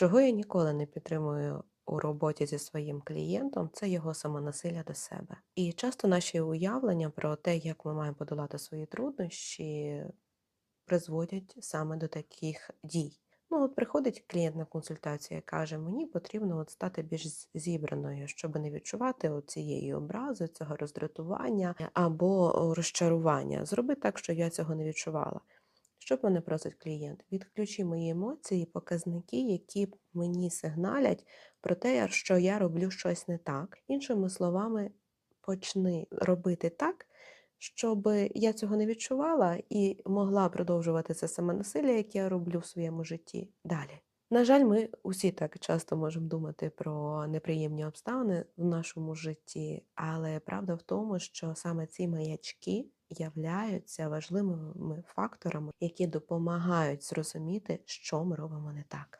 Чого я ніколи не підтримую у роботі зі своїм клієнтом, це його самонасилля до себе. І часто наші уявлення про те, як ми маємо подолати свої труднощі, призводять саме до таких дій. Ну, от приходить клієнт на консультацію і каже: мені потрібно от стати більш зібраною, щоб не відчувати цієї образи, цього роздратування або розчарування. Зроби так, щоб я цього не відчувала. Що мене просить клієнт? Відключи мої емоції, показники, які мені сигналять про те, що я роблю щось не так. Іншими словами, почни робити так, щоб я цього не відчувала і могла продовжувати це саме насилля, яке я роблю в своєму житті далі. На жаль, ми усі так часто можемо думати про неприємні обставини в нашому житті, але правда в тому, що саме ці маячки являються важливими факторами, які допомагають зрозуміти, що ми робимо не так.